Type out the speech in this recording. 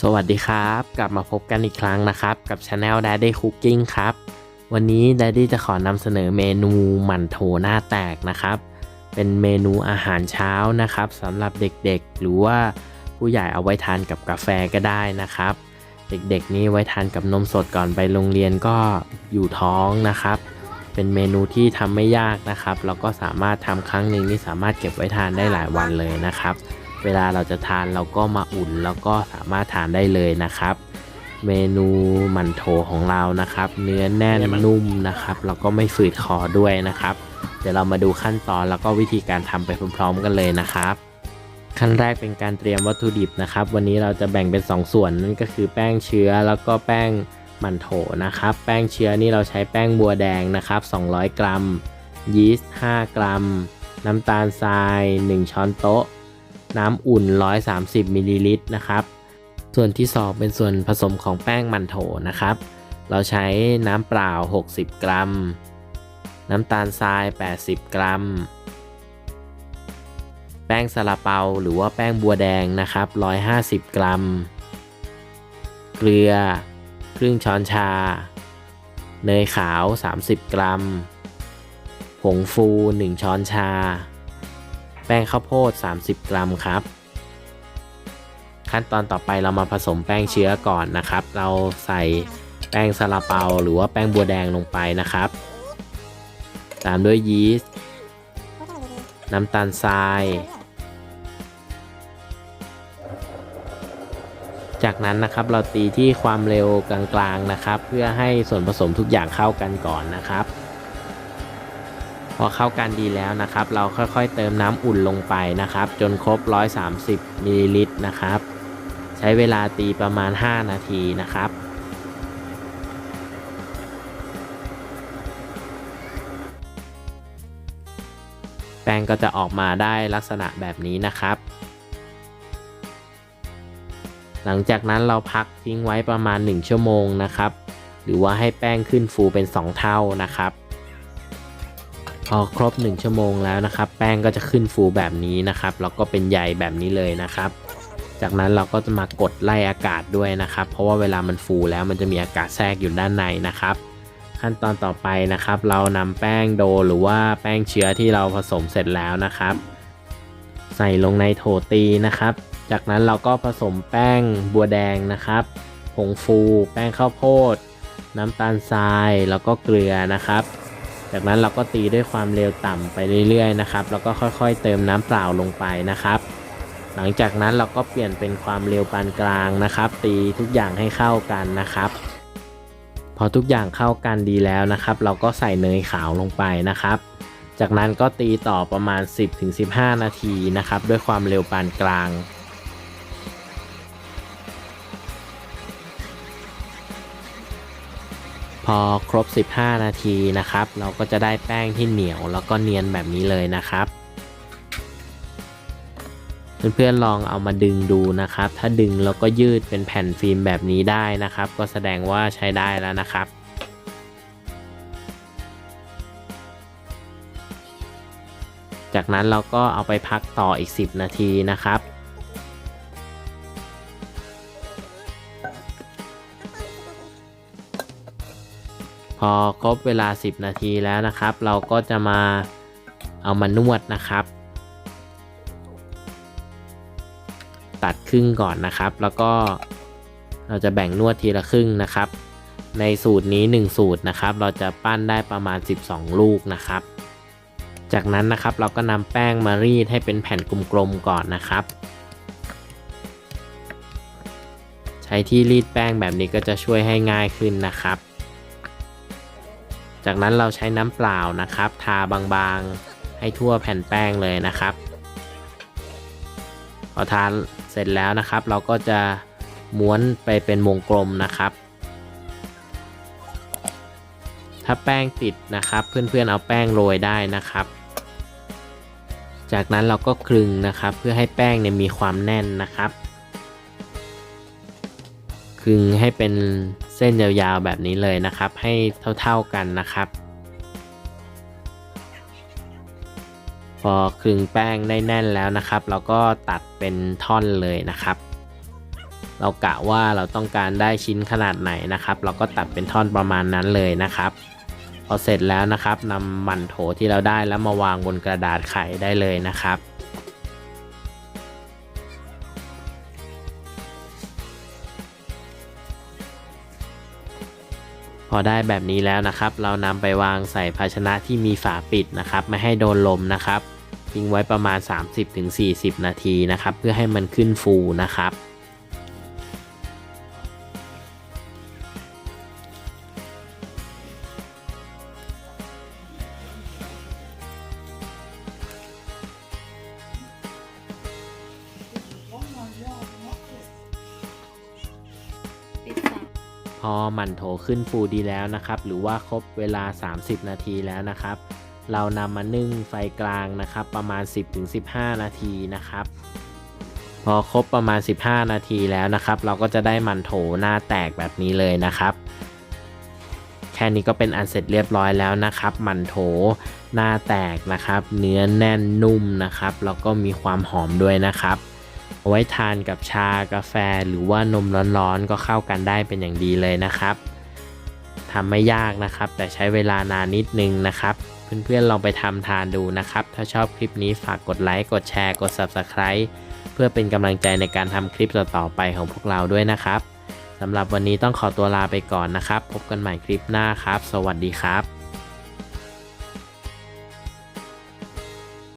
สวัสดีครับ กลับมาพบกันอีกครั้งนะครับ กับช anel Daddy Cooking ครับ วันนี้ Daddy จะขอนำเสนอเมนูหมั่นโถหน้าแตกนะครับ เป็นเมนูอาหารเช้านะครับสำหรับเด็กๆ หรือว่าผู้ใหญ่เอาไว้ทานกับกาแฟก็ได้นะครับ เด็กๆ นี่ไว้ทานกับนมสดก่อนไปโรงเรียนก็อยู่ท้องนะครับ เป็นเมนูที่ทำไม่ยากนะครับแล้วก็สามารถทำครั้งหนึ่งนี่สามารถเก็บไว้ทานได้หลายวันเลยนะครับ เวลาเราจะทานเราก็มาอุ่นแล้วก็สามารถทานได้เลยนะครับ เมนูหมันโถของเรานะครับ เนื้อแน่นนุ่มนะครับ แล้วก็ไม่ฝืดคอด้วยนะครับ เดี๋ยวเรามาดูขั้นตอนแล้วก็วิธีการทำไปพร้อมๆกันเลยนะครับขั้นแรกเป็นการเตรียมวัตถุดิบนะครับ วันนี้เราจะแบ่งเป็น 2 ส่วนนั่นก็คือแป้งเชื้อแล้วก็แป้งหมันโถนะครับ แป้งเชื้อนี่เราใช้แป้งบัวแดงนะครับ 200 กรัม ยีสต์ 5 กรัม น้ำตาลทราย 1 ช้อนโต๊ะ น้ำอุ่น 130มิลลิลิตรนะครับส่วนที่ 2 เป็นส่วนผสมของแป้งมันโถนะครับ เราใช้น้ำเปล่า 60 กรัม น้ำตาลทราย 80 กรัม แป้งซาลาเปาหรือว่าแป้งบัวแดงนะครับ 150 กรัม เกลือ ครึ่งช้อนชา เนยขาว 30 กรัม ผงฟู 1 ช้อนชา ป้งข้าวโพด 30 กรัมครับ ขั้นตอนต่อไปเรามาผสมแป้งเชื้อก่อนนะครับ เราใส่แป้งซาลาเปาหรือว่าแป้งบัวแดงลงไปนะครับ ตามด้วยยีสต์น้ำตาลทราย จากนั้นนะครับเราตีที่ความเร็วกลางๆนะครับ เพื่อให้ส่วนผสมทุกอย่างเข้ากันก่อนนะครับ อเข้ากันดีแล้วนะครับ เราค่อยๆเติมน้ำอุ่นลงไปนะครับ จนครบ 130มิลลิลิตรนะครับ ใช้เวลาตีประมาณ 5 นาทีนะครับแป้งก็จะออกมาได้ลักษณะแบบนี้นะครับ หลังจากนั้นเราพักทิ้งไว้ประมาณ 1 ชั่วโมงนะครับ หรือว่าให้แป้งขึ้นฟูเป็น 2 เท่านะครับ อครบ 1 ชั่วโมงแล้วนะครับ แป้งก็จะขึ้นฟูแบบนี้นะครับ แล้วก็เป็นใยแบบนี้เลยนะครับ จากนั้นเราก็จะมากดไล่อากาศด้วยนะครับ เพราะว่าเวลามันฟูแล้วมันจะมีอากาศแทรกอยู่ด้านในนะครับ ขั้นตอนต่อไปนะครับ เรานำแป้งโดหรือว่าแป้งเชื้อที่เราผสมเสร็จแล้วนะครับ ใส่ลงในโถตีนะครับ จากนั้นเราก็ผสมแป้งบัวแดงนะครับผงฟู แป้งข้าวโพด น้ำตาลทรายแล้วก็เกลือนะครับ จากนั้นเราก็ตีด้วยความเร็วต่ำไปเรื่อยๆนะครับแล้วก็ค่อยๆ เติมน้ำเปล่าลงไปนะครับ หลังจากนั้นเราก็เปลี่ยนเป็นความเร็วปานกลางนะครับ ตีทุกอย่างให้เข้ากันนะครับ พอทุกอย่างเข้ากันดีแล้วนะครับ เราก็ใส่เนยขาวลงไปนะครับ จากนั้นก็ตีต่อประมาณ 10-15 นาทีนะครับ ด้วยความเร็วปานกลาง อครบ 15 นาทีนะครับ เราก็จะได้แป้งที่เหนียวแล้วก็เนียนแบบนี้เลยนะครับ เพื่อนๆลองเอามาดึงดูนะครับ ถ้าดึงแล้วก็ยืดเป็นแผ่นฟิล์มแบบนี้ได้นะครับ ก็แสดงว่าใช้ได้แล้วนะครับจากนั้นเราก็เอาไปพักต่ออีก 10 นาทีนะครับ อครบเวลา 10 นาทีแล้วนะครับ เราก็จะมาเอามานวดนะครับ ตัดครึ่งก่อนนะครับ แล้วก็เราจะแบ่งนวดทีละครึ่งนะครับ ในสูตรนี้ 1 สูตรนะครับ เราจะปั้นได้ประมาณ 12 ลูกนะครับ จากนั้นนะครับเราก็นำแป้งมารีดให้เป็นแผ่นกลมๆก่อนนะครับ ใช้ที่รีดแป้งแบบนี้ก็จะช่วยให้ง่ายขึ้นนะครับ จากนั้นเราใช้น้ำเปล่านะครับ ทาบางๆให้ทั่วแผ่นแป้งเลยนะครับพอทาเสร็จแล้วนะครับ เราก็จะม้วนไปเป็นวงกลมนะครับ ถ้าแป้งติดนะครับ เพื่อนๆเอาแป้งโรยได้นะครับ จากนั้นเราก็คลึงนะครับ เพื่อให้แป้งเนี่ยมีความแน่นนะครับ คลึงให้เป็น เส้นยาวๆแบบนี้เลยนะครับ ให้เท่าๆกันนะครับ พอคลึงแป้งได้แน่นแล้วนะครับ เราก็ตัดเป็นท่อนเลยนะครับ เรากะว่าเราต้องการได้ชิ้นขนาดไหนนะครับ เราก็ตัดเป็นท่อนประมาณนั้นเลยนะครับพอเสร็จแล้วนะครับนำมันโถที่เราได้แล้วมาวางบนกระดาษไขได้เลยนะครับ พอได้แบบนี้แล้วนะครับ เรานำไปวางใส่ภาชนะที่มีฝาปิดนะครับ ไม่ให้โดนลมนะครับทิ้งไว้ประมาณ 30-40 นาทีนะครับ เพื่อให้มันขึ้นฟูนะครับ พอหมั่นโถขึ้นฟูดีแล้วนะครับ หรือว่าครบเวลา 30 นาทีแล้วนะครับ เรานำมานึ่งไฟกลางนะครับ ประมาณ 10-15 นาทีนะครับ พอครบประมาณ 15 นาทีแล้วนะครับ เราก็จะได้หมั่นโถหน้าแตกแบบนี้เลยนะครับแค่นี้ก็เป็นอันเสร็จเรียบร้อยแล้วนะครับ มันโถหน้าแตกนะครับ เนื้อแน่นนุ่มนะครับ แล้วก็มีความหอมด้วยนะครับ เอาไว้ทานกับชากาแฟหรือว่านมร้อนๆ ก็เข้ากันได้เป็นอย่างดีเลยนะครับทำไม่ยากนะครับ แต่ใช้เวลานานนิดนึงนะครับ เพื่อนๆลองไปทำทานดูนะครับ ถ้าชอบคลิปนี้ฝากกดไลค์กดแชร์กด Subscribe เพื่อเป็นกำลังใจในการทำคลิปต่อๆไปของพวกเราด้วยนะครับสำหรับวันนี้ต้องขอตัวลาไปก่อนนะครับ พบกันใหม่คลิปหน้าครับ สวัสดีครับ